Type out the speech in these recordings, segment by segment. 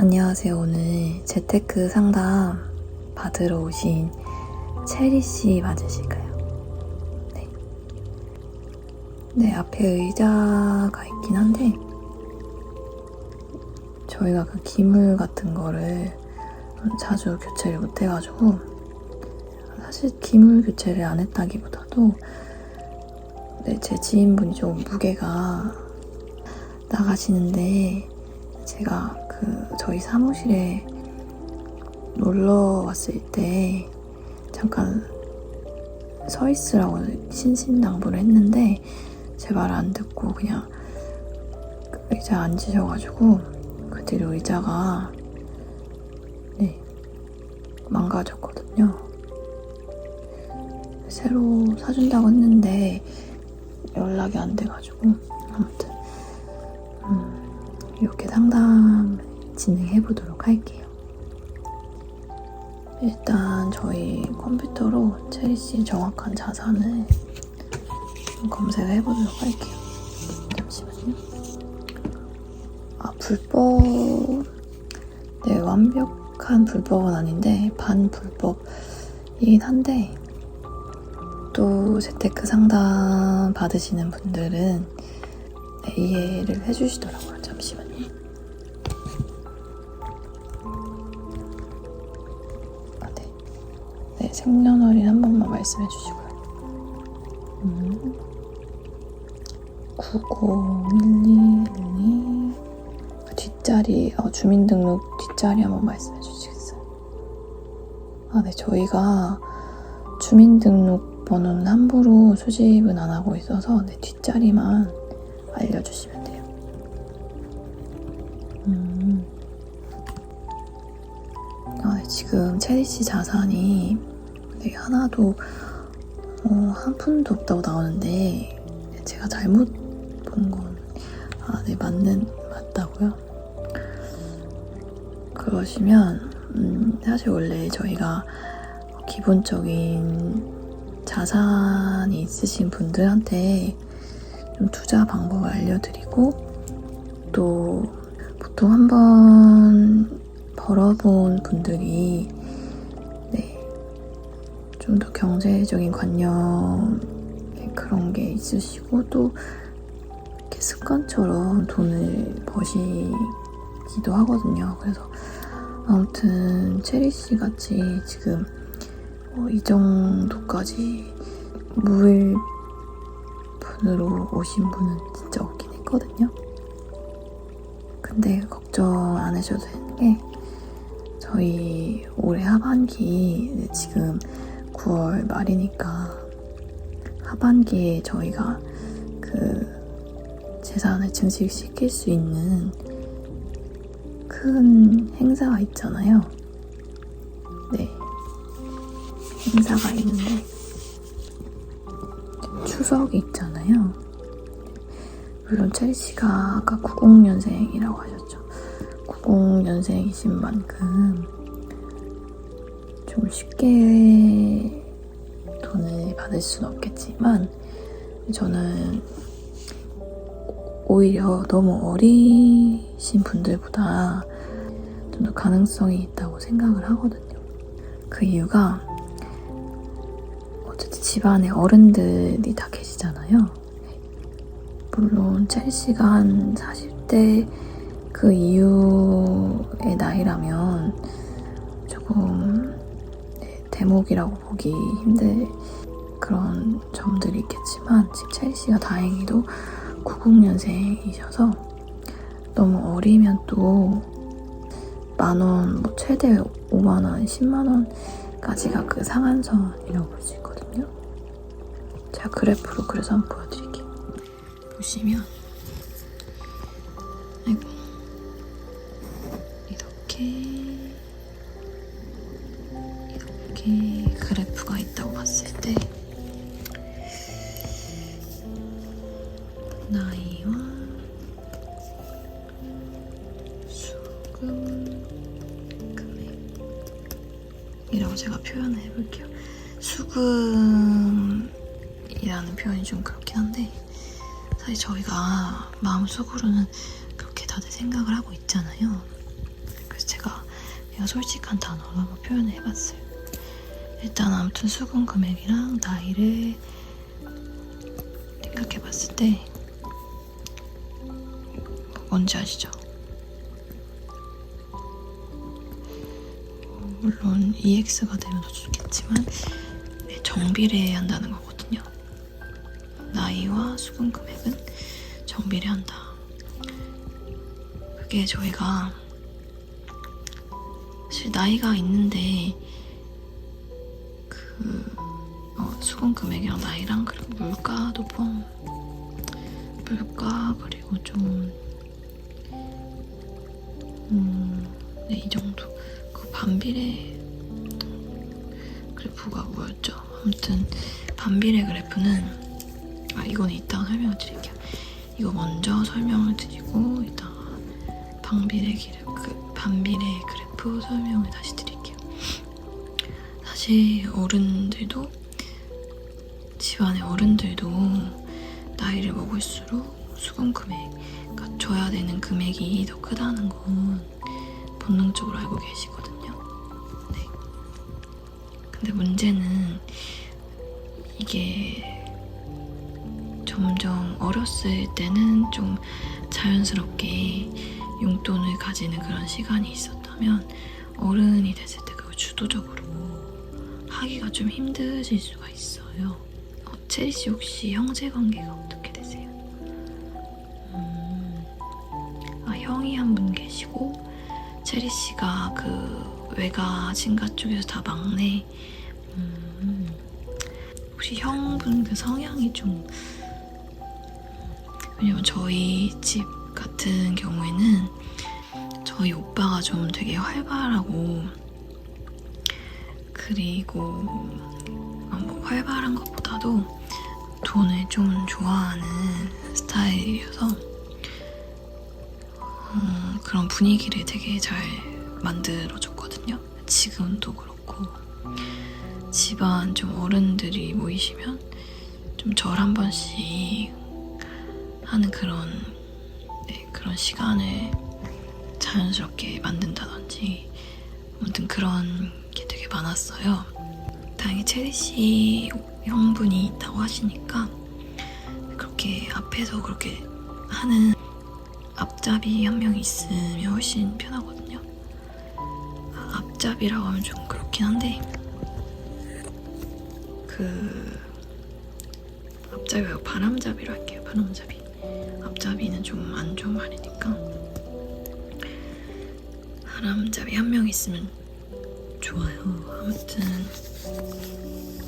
안녕하세요. 오늘 재테크 상담 받으러 오신 체리 씨 맞으실까요? 네. 네, 앞에 의자가 있긴 한데 저희가 그 기물 같은 거를 자주 교체를 못 해가지고 사실 기물 교체를 안 했다기보다도 네, 제 지인분이 좀 무게가 나가시는데 제가 그 저희 사무실에 놀러 왔을 때 잠깐 서 있으라고 신신당부를 했는데 제 말 안 듣고 그냥 그 의자에 앉으셔가지고 그 뒤로 의자가 네 망가졌거든요. 새로 사준다고 했는데 연락이 안 돼가지고 아무튼 음, 이렇게 상담 진행해 보도록 할게요. 일단 저희 컴퓨터로 체리 씨 정확한 자산을 좀 검색을 해보도록 할게요. 잠시만요. 아 불법 네 완벽한 불법은 아닌데 반불법이긴 한데 또 재테크 상담 받으시는 분들은 네, 이해를 해주시더라고요. 네, 생년월일 한 번만 말씀해 주시고요. 음. 901212그 뒷자리, 어, 주민등록 뒷자리 한번 말씀해 주시겠어요? 아, 네, 저희가 주민등록 번호는 함부로 수집은 안 하고 있어서 네, 뒷자리만 알려주시면 돼요. 음. 아, 네, 지금 체리 씨 자산이 네, 하나도 어, 한 푼도 없다고 나오는데 네, 제가 잘못 본 건 아, 네, 맞는 맞다고요? 그러시면 음, 사실 원래 저희가 기본적인 자산이 있으신 분들한테 좀 투자 방법을 알려드리고 또 보통 한번 벌어본 분들이 네, 좀 더 경제적인 관념 그런 게 있으시고 또 이렇게 습관처럼 돈을 버시기도 하거든요. 그래서 아무튼 체리 씨 같이 지금 어, 이 정도까지 무일푼으로 오신 분은 진짜 없긴 했거든요. 근데 걱정 안 하셔도 되는 게 저희 올해 하반기 지금 9월 말이니까 하반기에 저희가 그 재산을 증식시킬 수 있는 큰 행사가 있잖아요. 네. 행사가 있는데 추석이 있잖아요. 물론 첼시가 아까 90년생이라고 하셨죠. 90년생이신 만큼 좀 쉽게 돈을 받을 수는 없겠지만 저는 오히려 너무 어리신 분들보다 좀 더 가능성이 있다고 생각을 하거든요. 그 이유가 어쨌든 집안에 어른들이 다 계시잖아요. 물론 첼시가 한 40대 그 이후 네, 대목이라고 보기 힘들 그런 점들이 있겠지만 지금 첼시가 다행히도 90년생이셔서 너무 어리면 또 만원, 뭐 최대 5만원, 10만원까지가 그 상한선이라고 볼 수 있거든요. 제가 그래프로 그래서 한번 보여드릴게요. 보시면 좀 그렇긴 한데 사실 저희가 마음속으로는 그렇게 다들 생각을 하고 있잖아요. 제가 솔직한 단어로 한번 표현을 해봤어요. 일단 아무튼 수금 금액이랑 나이를 생각해봤을 때 뭔지 아시죠? 어, 물론 EX가 되면 더 좋겠지만 네, 정비례 한다는 거거든요. 나이와 수금 금액은 정비례한다. 그게 저희가 사실 나이가 있는데 그 어, 수금 금액이랑 나이랑 그리고 물가도 포함 물가 그리고 좀 음, 네, 이 정도 그 반비례 그래프가 뭐였죠? 아무튼 반비례 그래프는 아 이거는 이따가 설명을 드릴게요. 이거 먼저 설명을 드리고 이따가 그래프 그 반비례 그래프 설명을 다시 드릴게요. 사실 어른들도 집안의 어른들도 나이를 먹을수록 수금 금액, 그러니까 줘야 되는 금액이 더 크다는 건 본능적으로 알고 계시거든요. 네. 근데 문제는 이게 점점 어렸을 때는 좀 자연스럽게 용돈을 가지는 그런 시간이 있었다면 어른이 됐을 때 그걸 주도적으로 하기가 좀 힘드실 수가 있어요. 어, 체리 씨 혹시 형제 관계가 어떻게 되세요? 음, 아 형이 한 분 계시고 체리 씨가 그 외가 친가 쪽에서 다 막내. 음, 혹시 형분 그 성향이 좀 왜냐면 저희 집 같은 경우에는 저희 오빠가 좀 되게 활발하고 그리고 아, 뭐 활발한 것보다도 돈을 좀 좋아하는 스타일이어서 음, 그런 분위기를 되게 잘 만들어줬거든요. 지금도 그렇고 집안 좀 어른들이 모이시면 좀 절 한 번씩 하는 그런 네, 그런 시간을 자연스럽게 만든다든지 아무튼 그런 게 되게 많았어요. 다행히 체리 씨 형분이 있다고 하시니까 그렇게 앞에서 그렇게 하는 앞잡이 한 명 있으면 훨씬 편하거든요. 아, 앞잡이라고 하면 좀 그렇긴 한데 그 앞잡이 말고 바람잡이로 할게요. 바람잡이. 앞잡이는 좀 안 좋은 말이니까 바람잡이 한 명 있으면 좋아요. 아무튼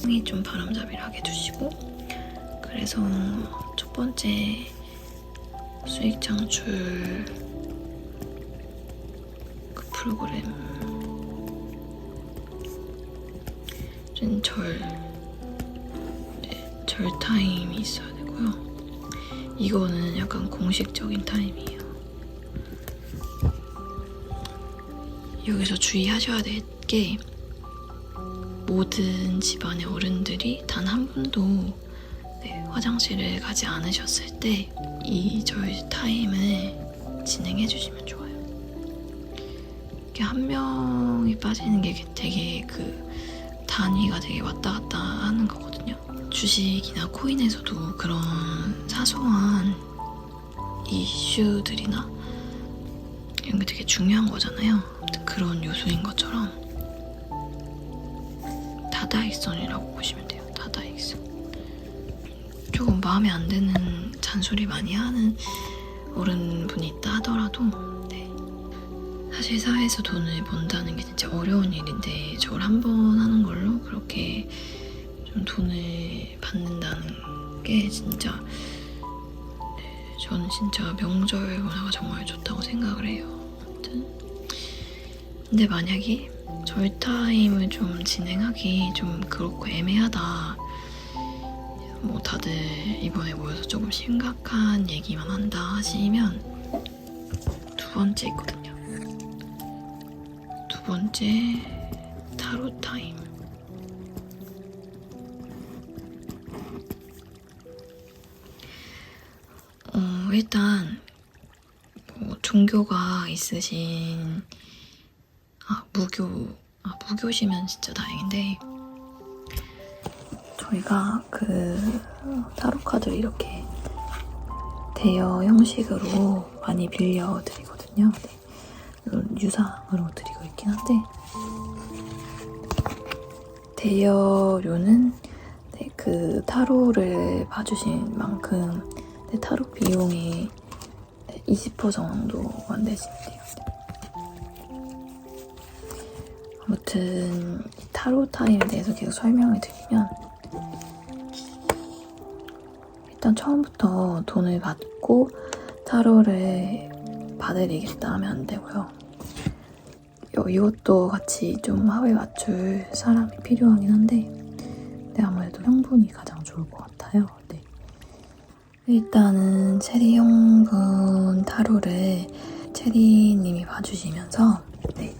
형이 좀 바람잡이를 하게 두시고 그래서 첫 번째 수익 창출 그 프로그램은 절, 네, 절 타임이 있어야 되고요. 이거는 약간 공식적인 타임이에요. 여기서 주의하셔야 될 게 모든 집안의 어른들이 단 한 분도 네, 화장실을 가지 않으셨을 때 이 저희 타임을 진행해 주시면 좋아요. 이게 한 명이 빠지는 게 되게 그 단위가 되게 왔다 갔다 하는 거거든요. 주식이나 코인에서도 그런 사소한 이슈들이나 이런 게 되게 중요한 거잖아요. 그런 요소인 것처럼 다다익선이라고 보시면 돼요. 다다익선. 조금 마음에 안 드는 잔소리 많이 하는 어른분이 있다 하더라도 네. 사실 사회에서 돈을 번다는 게 진짜 어려운 일인데 저를 한번 하는 걸로 그렇게 좀 돈을 받는다는 게 진짜 네, 저는 진짜 명절 문화가 정말 좋다고 생각을 해요. 아무튼 근데 만약에 절 타임을 좀 진행하기 좀 그렇고 애매하다. 뭐 다들 이번에 모여서 조금 심각한 얘기만 한다 하시면 두 번째 있거든요. 두 번째 타로 타임. 어, 일단 뭐 종교가 있으신 아 무교 아 무교시면 진짜 다행인데 저희가 그 타로 카드를 이렇게 대여 형식으로 많이 빌려 드리거든요. 네. 유상으로 드리고 있긴 한데 대여료는 네, 그 타로를 봐주신 만큼 네, 타로 비용이 네, 20% 정도만 내신대요. 아무튼 이 타로 타임에 대해서 계속 설명을 드리면 일단 처음부터 돈을 받고 타로를 받으리겠다 하면 안 되고요. 요- 이것도 같이 좀 합을 맞출 사람이 필요하긴 한데 네, 아무래도 형분이 가장 좋을 것 같아요. 네. 일단은 체리 형분 타로를 체리님이 봐주시면서 네,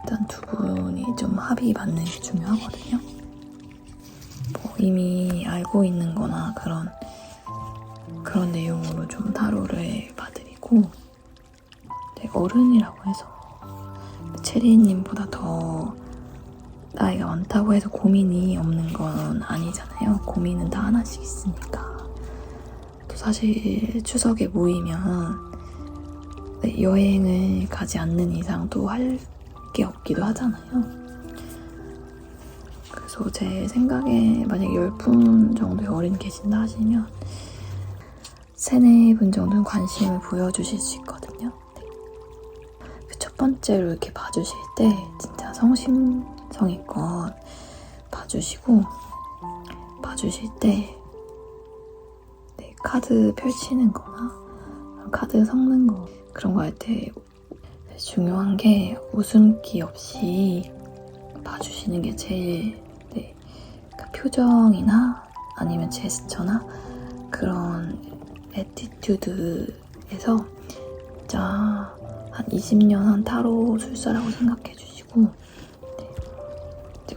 일단 두 분이 좀 합이 맞는 게 중요하거든요. 뭐 이미 알고 있는 거나 그런 그런 내용으로 좀 타로를 봐드리고 네, 어른이라고 해서 체리님보다 더 나이가 많다고 해서 고민이 없는 건 아니잖아요. 고민은 다 하나씩 있으니까. 또 사실 추석에 모이면 네, 여행을 가지 않는 이상 또 할 게 없기도 하잖아요. 그래서 제 생각에 만약 10분 정도의 어린 계신다 하시면 세네 분 정도는 관심을 보여주실 수 있거든요. 네. 그첫 번째로 이렇게 봐주실 때 진짜 성심성의껏 봐주시고 봐주실 때 네, 카드 펼치는 거나 카드 섞는 거 그런 거 할 때 중요한 게 웃음기 없이 봐주시는 게 제일 네, 그 표정이나 아니면 제스처나 그런 에티튜드에서 진짜 한 20년 한 타로 술사라고 생각해 주시고 네.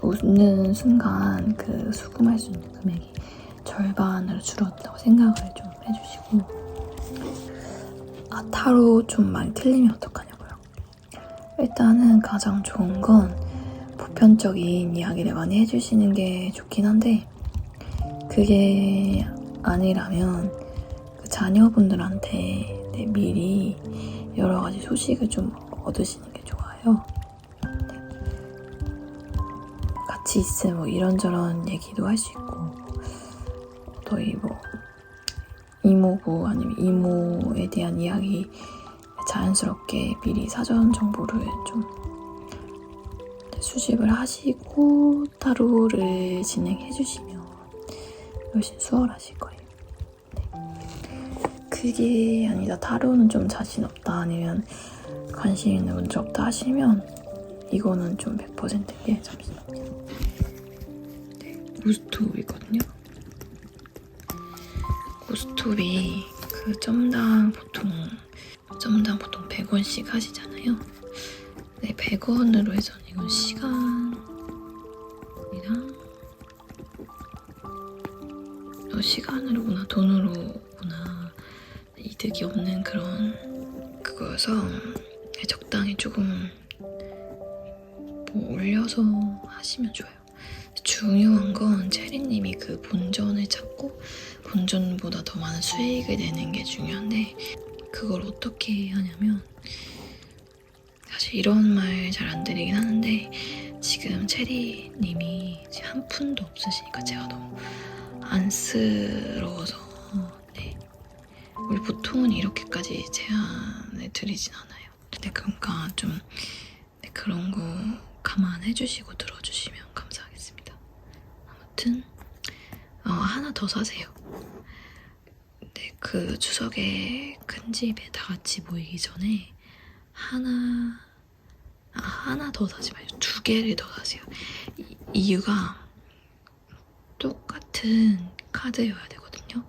웃는 순간 그 수금할 수 있는 금액이 절반으로 줄었다고 생각을 좀 해주시고 아 타로 좀 많이 틀리면 어떡하냐고요 일단은 가장 좋은 건 보편적인 이야기를 많이 해주시는 게 좋긴 한데 그게 아니라면 그 자녀분들한테 네, 미리 여러 가지 소식을 좀 얻으시는 게 좋아요. 네. 같이 있으면 뭐 이런저런 얘기도 할 수 있고 저희 뭐 이모부 아니면 이모에 대한 이야기 자연스럽게 미리 사전 정보를 좀 네, 수집을 하시고 타로를 진행해 주시면 훨씬 수월하실 거예요. 그게 아니다. 타로는 좀 자신 없다. 아니면 관심 있는 문제 없다 하시면 이거는 좀 100%게 잠시만요. 네, 고스톱이거든요. 고스톱이 그 점당 보통 점당 보통 100원씩 하시잖아요. 네, 100원으로 해서는 이건 시간이랑 어, 시간으로구나 돈으로구나 이득이 없는 그런 그거여서 적당히 조금 더 많은 수익을 내는 게 중요한데 그걸 어떻게 하냐면 사실 이런 말 잘 안 드리긴 하는데 지금 체리님이 한 푼도 없으시니까 제가 너무 안쓰러워서 네. 우리 보통은 이렇게까지 제안을 드리진 않아요. 근데 그러니까 좀 네, 그런 거 감안해 주시고 들어주시면 감사하겠습니다. 아무튼 어, 하나 더 사세요. 네, 그 추석에 큰 집에 다 같이 모이기 전에 하나 아, 하나 더 사지 말고 두 개를 더 사세요. 이, 이유가 똑같은 카드여야 되거든요.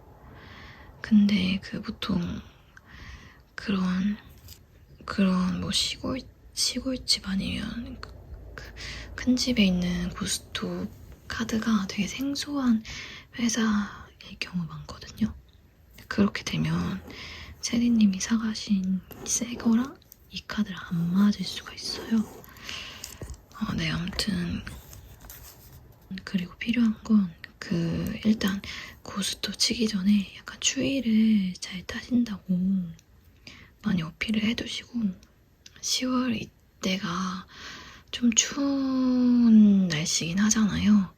근데 그 보통 그런 그런 뭐 시골 시골집 아니면 그, 그 큰 집에 있는 고스톱 카드가 되게 생소한 회사일 경우 많거든요. 그렇게 되면 체리님이 사가신 새 거랑 이 카드랑 안 맞을 수가 있어요. 어, 네, 아무튼 그리고 필요한 건 그 일단 고스톱 치기 전에 약간 추위를 잘 타신다고 많이 어필을 해두시고 10월 이때가 좀 추운 날씨긴 하잖아요.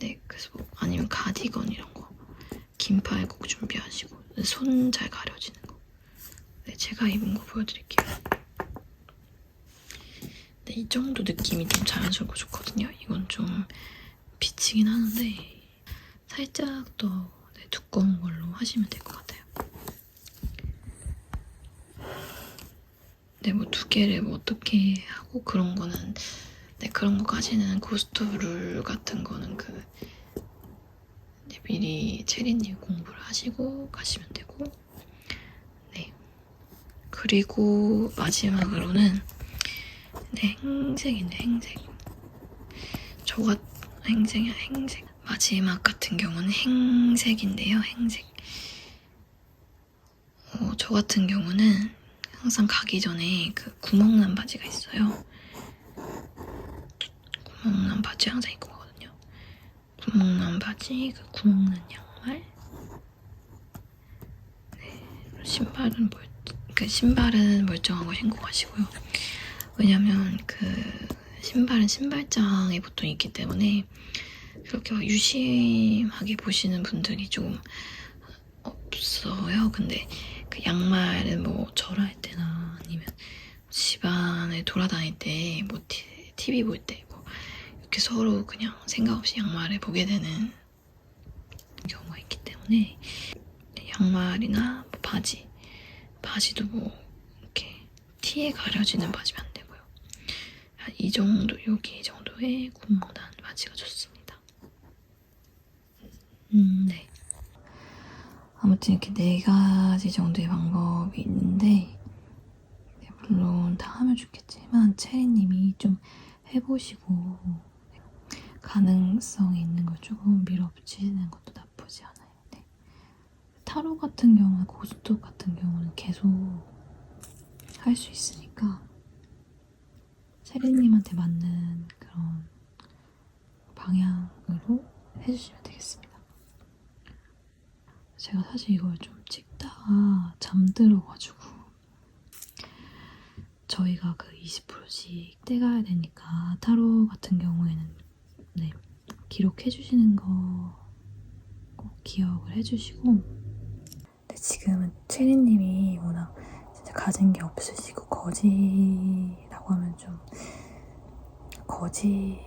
네, 그래서 뭐 아니면 가디건 이런 거 긴팔 꼭 준비하시고 손 잘 가려지는 거. 네, 제가 입은 거 보여드릴게요. 네, 이 정도 느낌이 좀 자연스럽고 좋거든요. 이건 좀 비치긴 하는데 살짝 더 네, 두꺼운 걸로 하시면 될 것 같아요. 네, 뭐 두 개를 뭐 어떻게 하고 그런 거는 네, 그런 거까지는 고스톱 룰 같은 거는 그 네, 미리 체리님 공부를 하시고 가시면 되고. 네. 그리고 마지막으로는 네 행색인데 행색 저가 행색이야 행색 마지막 같은 경우는 행색인데요 행색. 어, 저 같은 경우는 항상 가기 전에 그 구멍난 바지가 있어요. 구멍난 바지 항상 입고 구멍난 바지, 그 구멍난 양말, 네, 신발은 멀, 그 신발은 멀쩡한 거 신고 가시고요. 왜냐면 그 신발은 신발장에 보통 있기 때문에 그렇게 막 유심하게 보시는 분들이 좀 없어요. 근데 그 양말은 뭐 절할 때나 아니면 집안에 돌아다닐 때, 뭐 TV 볼 때, 뭐 이렇게 서로 그냥 생각 없이 양말을 보게 되는 경우가 있기 때문에 양말이나 뭐 바지, 바지도 뭐 이렇게 티에 가려지는 바지면 안 되고요. 한 이 정도, 여기 이 정도의 구멍난 바지가 좋습니다. 음, 네. 아무튼 이렇게 네 가지 정도의 방법이 있는데 네, 물론 다 하면 좋겠지만 체리님이 좀 해보시고 가능성이 있는 걸 조금 밀어붙이는 것도 나쁘지 않아요. 네. 타로 같은 경우는 고스톱 같은 경우는 계속 할 수 있으니까 체리님한테 맞는 그런 방향으로 해주시면 되겠습니다. 제가 사실 이걸 좀 찍다가 잠들어가지고 저희가 그 20%씩 떼가야 되니까 타로 같은 경우에는 네, 기록해 주시는 거 꼭 기억을 해주시고. 근데 지금은 체리님이 워낙 진짜 가진 게 없으시고 거지라고 하면 좀 거지시지만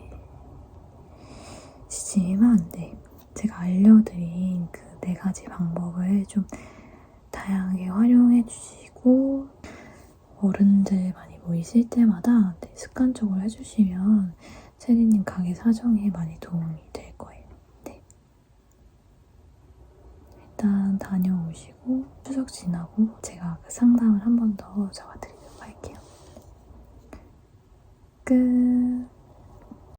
네. 제가 알려드린 그 네 가지 방법을 좀 다양하게 활용해 주시고 어른들 많이 모이실 때마다 네, 습관적으로 해주시면 체리님 가게 사정에 많이 도움이 될 거예요. 네. 일단 다녀오시고 추석 지나고 제가 그 상담을 한 번 더 잡아드리도록 할게요. 끝.